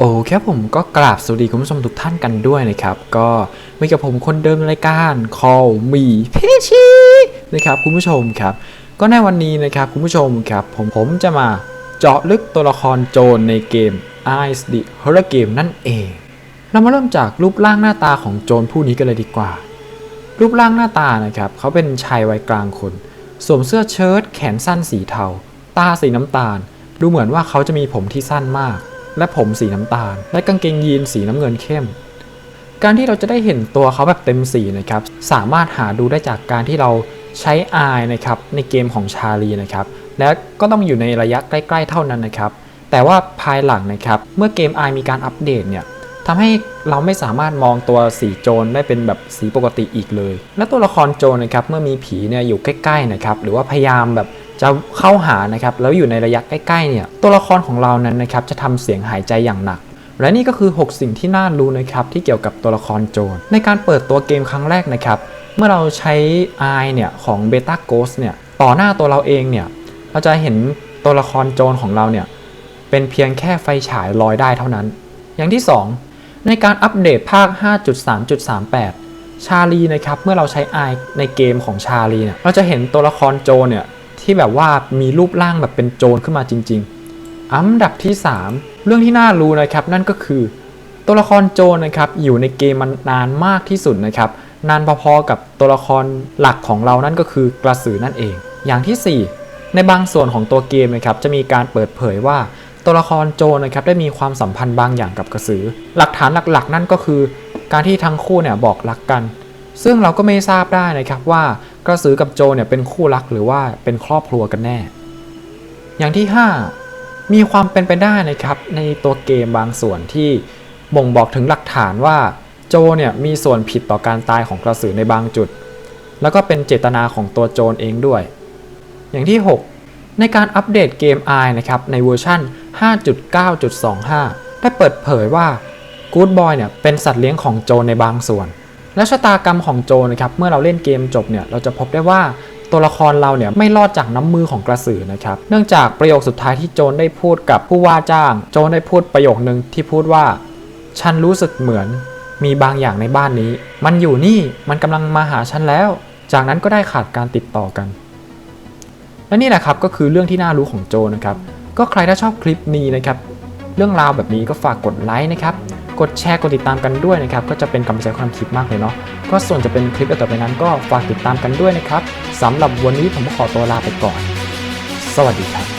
โอเคครับผมก็กราบสวัสดีคุณผู้ชมทุกท่านกันด้วยนะครับ ก็มีกับผมคนเดิมรายการ Call Me พีชีนะครับคุณผู้ชมครับ ก็ในวันนี้นะครับคุณผู้ชมครับ ผมผมจะมาเจาะลึกตัวละครโจรในเกม Ice the Horror Game นั่นเอง เรามาเริ่มจากรูปร่างหน้าตาของโจรผู้นี้กันเลยดีกว่า รูปร่างหน้าตานะครับเขาเป็นชายวัยกลางคน สวมเสื้อเชิ้ตแขนสั้นสีเทา ตาสีน้ำตาล ดูเหมือนว่าเขาจะมีผมที่สั้นมาก และผมสีน้ำตาล และกางเกงยีนสีน้ำเงินเข้ม การที่เราจะได้เห็นตัวเขาแบบเต็มสีนะครับ สามารถหาดูได้จากการที่เราใช้อายนะครับในเกมของชาลีนะครับ และก็ต้องอยู่ในระยะใกล้ ๆ เท่านั้นนะครับ แต่ว่าภายหลังนะครับ เมื่อเกมอายมีการอัปเดตเนี่ยทำให้เราไม่สามารถมองตัวสีโจรได้เป็นแบบสีปกติอีกเลย และตัวละครโจรนะครับเมื่อมีผีเนี่ยอยู่ใกล้ๆนะครับหรือว่าพยายามแบบ จะเข้าหานะครับแล้วอยู่ในระยะใกล้ๆเนี่ยตัวละครของเรานั้นนะครับจะทำเสียงหายใจอย่างหนัก และนี่ก็คือ 6 สิ่งที่น่ารู้นะครับที่เกี่ยวกับตัวละครโจรในการเปิดตัวเกมครั้งแรกนะครับเมื่อเราใช้ i เนี่ยของ Beta Ghost เนี่ยต่อหน้าตัวเราเองเนี่ยเราจะเห็นตัวละครโจรของเราเนี่ยเป็นเพียงแค่ไฟฉายลอยได้เท่านั้น อย่างที่ 2 ในการอัปเดตภาค 5.3.38 ชาลีนะครับเมื่อเราใช้ i ในเกมของชาลีเนี่ยเราจะเห็นตัวละครโจรเนี่ย ที่แบบว่ามีรูปร่างแบบเป็นโจรขึ้นมาจริง ๆ อันดับที่ 3 เรื่องที่น่ารู้นะครับนั่นก็คือ ตัวละครโจรนะครับอยู่ในเกมมันนานมากที่สุดนะครับนานพอๆกับตัวละครหลักของเรานั่นก็คือกระสือนั่นเอง อย่างที่ 4 ในบางส่วนของตัวเกมนะครับจะมีการเปิดเผยว่าตัวละครโจรนะครับได้มีความสัมพันธ์บางอย่างกับกระสือ หลักฐานหลักๆ นั่นก็คือ การที่ทั้งคู่เนี่ยบอกรักกัน ซึ่งเราก็ไม่ทราบได้นะครับว่า กระสือกับโจเนี่ยเป็นคู่รักหรือว่าเป็นครอบครัวกันแน่ อย่างที่ 5 มีความเป็นไปได้นะครับในตัวเกมบางส่วนที่บ่งบอกถึงหลักฐานว่าโจเนี่ยมีส่วนผิดต่อการตายของกระสือในบางจุด แล้วก็เป็นเจตนาของตัวโจเองด้วย อย่างที่ 6 ในการอัปเดตเกม i นะครับในเวอร์ชัน5.9.25 ได้เปิดเผยว่า Good Boy เนี่ยเป็นสัตว์เลี้ยงของโจในบางส่วน และชะตากรรมของโจนะครับเมื่อเราเล่นเกมจบเนี่ยเราจะพบได้ว่าตัวละครเราเนี่ยไม่รอดจากน้ำมือของกระสือนะครับ เนื่องจากประโยคสุดท้ายที่โจรได้พูดกับผู้ว่าจ้าง โจรได้พูดประโยคนึงที่พูดว่า ฉันรู้สึกเหมือนมีบางอย่างในบ้านนี้ มันอยู่นี่มันกำลังมาหาฉันแล้ว จากนั้นก็ได้ขาดการติดต่อกัน และนี่แหละครับก็คือเรื่องที่น่ารู้ของโจนะครับ ก็ใครถ้าชอบคลิปนี้นะครับ เรื่องราวแบบนี้ก็ฝากกดไลค์นะครับ กดแชร์กดติดตามกันด้วยนะครับ ก็จะเป็นกำลังใจความคิดมากเลยเนาะก็ส่วนจะเป็นคลิปต่อไปนั้นก็ฝากติดตามกันด้วยนะครับสำหรับวันนี้ผมขอตัวลาไปก่อน สวัสดีครับ